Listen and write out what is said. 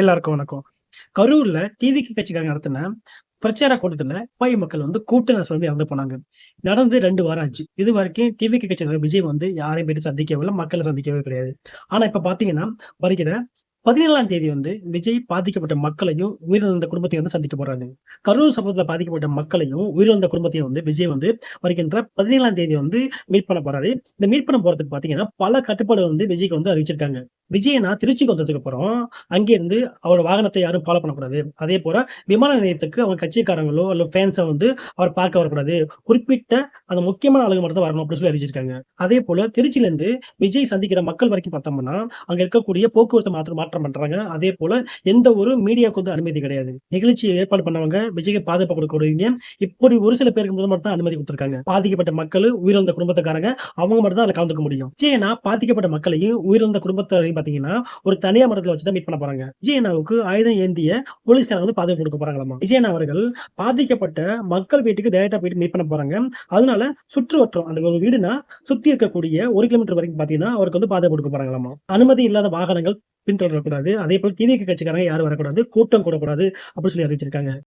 எல்லாருக்கும் வணக்கம். கரூர்ல டிவிக்கு கட்சிக்காரங்க நடத்தின பிரச்சார கூட்டத்துல பாய் மக்கள் வந்து கூட்டணி வந்து இறந்து போனாங்க. நடந்து ரெண்டு வாரம் ஆச்சு. இது வரைக்கும் டிவிக்கு கட்சிக்காரர் விஜய் வந்து யாரையும் போயிட்டு சந்திக்கவே இல்லை மக்களை சந்திக்கவே கிடையாது. ஆனா இப்ப பாத்தீங்கன்னா வருகிற 17ஆம் தேதி வந்து விஜய் பாதிக்கப்பட்ட மக்களையும், உயிரிழந்த குடும்பத்தையும் வந்து சந்திக்க போறாங்க கரூர் சமூகத்தில் பாதிக்கப்பட்ட மக்களையும், உயிரிழந்த குடும்பத்தையும் வந்து விஜய் வந்து வருகின்ற 17ஆம் தேதி வந்து மீட் பண்ண போறாரு. இந்த மீட் பண்ண போறதுக்கு பார்த்தீங்கன்னா, பல கட்டுப்பாடு வந்து விஜய்க்கு வந்து அறிவிச்சிருக்காங்க. விஜய் நான் திருச்சிக்கு வந்ததுக்கு அப்புறம், அங்கேருந்து அவரோட வாகனத்தை யாரும் ஃபாலோ பண்ணக்கூடாது. அதே போல விமான நிலையத்துக்கு அவங்க கட்சிக்காரங்களோ, அல்ல ஃபேன்ஸோ வந்து அவர் பார்க்க வரக்கூடாது. குறிப்பிட்ட அந்த முக்கியமான ஆளுங்க மட்டும் தான் வரணும் அப்படின்னு சொல்லி அறிவிச்சிருக்காங்க. அதேபோல திருச்சியிலேருந்து விஜய் சந்திக்கிற மக்கள் வரைக்கும் பார்த்தோம்னா, அங்க இருக்கக்கூடிய போக்குவரத்து மாற்றம் மாற்றம் பண்றாங்க. அதேபோல எந்த ஒரு மீடியாவுக்கு வந்து அனுமதி கிடையாது. நிகழ்ச்சி ஏற்பாடு பண்ணவங்க விஜய்க்கு பாதுகாப்பு கொடுக்கக்கூடிய இப்படி ஒரு சில பேருக்கு மட்டும் தான் அனுமதி கொடுத்துருக்காங்க பாதிக்கப்பட்ட மக்கள் உயிரிழந்த குடும்பத்துக்காரங்க அவங்க மட்டும் தான் அதில் கலந்துக்க முடியும். விஜயனா பாதிக்கப்பட்ட மக்களையும், உயிரிழந்த குடும்பத்தை பாத்தீங்கன்னா ஒரு தனியார் மரத்துல வச்சு தான் மீட் பண்ண போறாங்க. விஜயனாவுக்கு ஆயுதம் ஏந்திய போலீஸ்காரங்க வந்து பாதுகாப்பு கொடுக்க போறாங்களாமா. விஜய் அவர்கள் பாதிக்கப்பட்ட மக்கள் வீட்டுக்கு டேரக்டா போயிட்டு மீட் பண்ண போறாங்க. அதனால சுற்றுவட்டம் அந்த ஒரு வீடுனா, சுத்தி இருக்கக்கூடிய ஒரு கிலோமீட்டர் வரைக்கும் பாத்தீங்கன்னா அவருக்கு வந்து பாதுகாப்பு கொடுக்க போறாங்களாமா. அனுமதி இல்லாத வாகனங்கள் பின்தொடரக்கூடாது. அதேபோல டிவிக்கு கட்சிக்காரங்க யாரும் வரக்கூடாது. கூட்டம் கூடக்கூடாது அப்படின்னு சொல்லி அறிவிச்சிருக்காங்க.